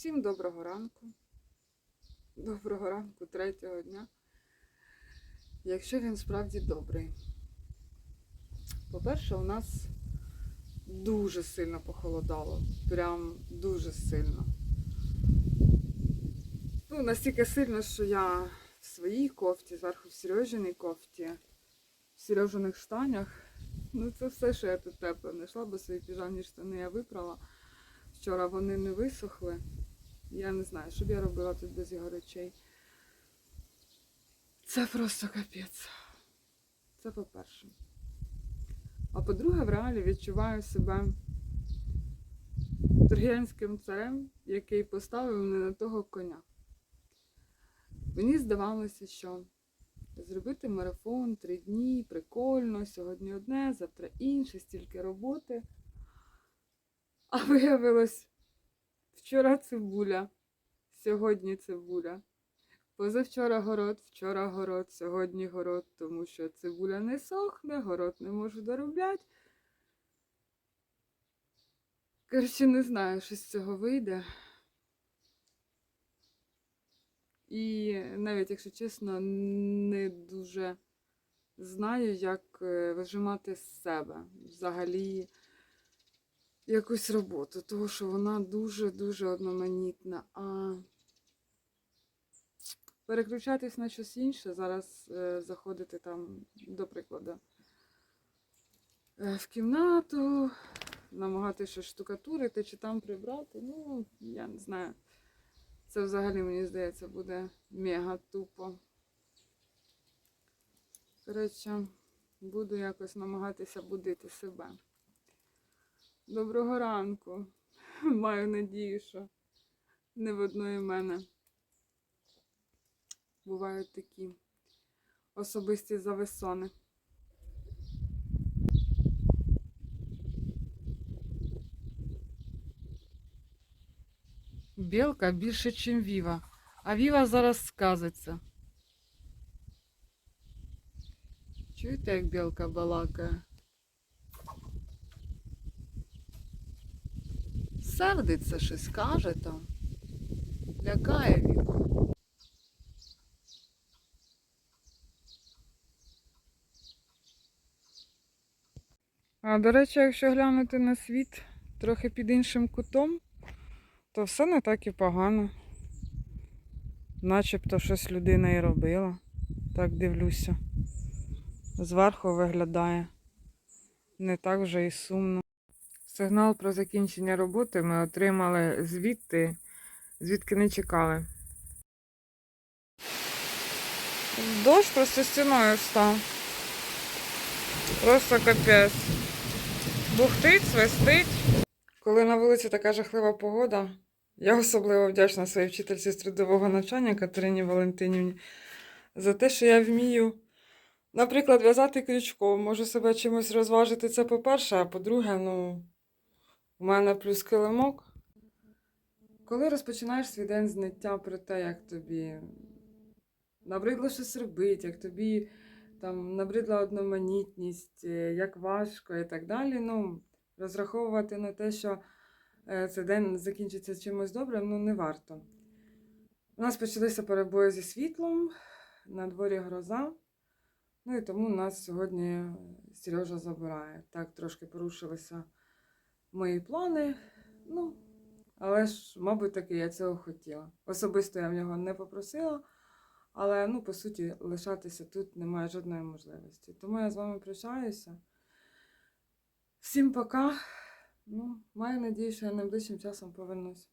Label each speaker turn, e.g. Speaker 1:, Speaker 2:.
Speaker 1: Всім доброго ранку. Доброго ранку третього дня. Якщо він справді добрий. По-перше, у нас дуже сильно похолодало. Прям дуже сильно. Ну, настільки сильно, що я в своїй кофті, зверху в Сережиній кофті, в Сережиних штанях. Ну, це все, що я тут тепле знайшла, бо свої піжамні штани я випрала. Вчора вони не висохли. Я не знаю, що б я робила тут без його речей. Це просто капець. Це по-перше. А по-друге, в реалі відчуваю себе торгіянським царем, який поставив не на того коня. Мені здавалося, що зробити марафон три дні, прикольно, сьогодні одне, завтра інше, стільки роботи. А виявилось, вчора цибуля, сьогодні цибуля. Позавчора город, вчора город, сьогодні город, тому що цибуля не сохне, город не можу доробляти. Коротше, не знаю, що з цього вийде. І навіть, якщо чесно, не дуже знаю, як е, вижимати з себе взагалі якусь роботу, тому що вона дуже-дуже одноманітна. А переключатись на щось інше, зараз е, заходити там, до прикладу, е, в кімнату, намагатися штукатурити чи там прибрати. Ну, я не знаю. Це взагалі, мені здається, буде мега тупо. Коротше, буду якось намагатися будити себе. Доброго ранку. Маю надію, що не в одної мене бувають такі особисті зависони. Білка більше, ніж Віва. А Віва зараз сказиться. Чуєте, як білка балакає? Сердиться щось каже там. Лякає Віку. А, до речі, якщо глянути на світ трохи під іншим кутом, то все не так і погано. Начебто щось людина і робила. Так дивлюся. Зверху виглядає. Не так вже і сумно. Сигнал про закінчення роботи ми отримали звідти, звідки не чекали. Дощ просто стіною став. Просто капець. Бухтить, свистить. Коли на вулиці така жахлива погода, я особливо вдячна своїй вчительці з трудового навчання Катерині Валентинівні за те, що я вмію, наприклад, в'язати крючком, можу себе чимось розважити. Це по-перше, а по-друге, ну, у мене плюс килимок. Коли розпочинаєш свій день з ниття про те, як тобі набридло щось робити, як тобі там набридла одноманітність, е, як важко і так далі, ну, розраховувати на те, що е, цей день закінчиться чимось добрим, ну не варто. У нас почалися перебої зі світлом, на дворі гроза. Ну і тому нас сьогодні Сережа забирає. Так трошки порушилися мої плани. Ну, але ж, мабуть, таки я цього хотіла. Особисто я в нього не попросила, але ну, по суті, лишатися тут немає жодної можливості. Тому я з вами прощаюся. Всім пока. Ну, маю надію, що я найближчим часом повернусь.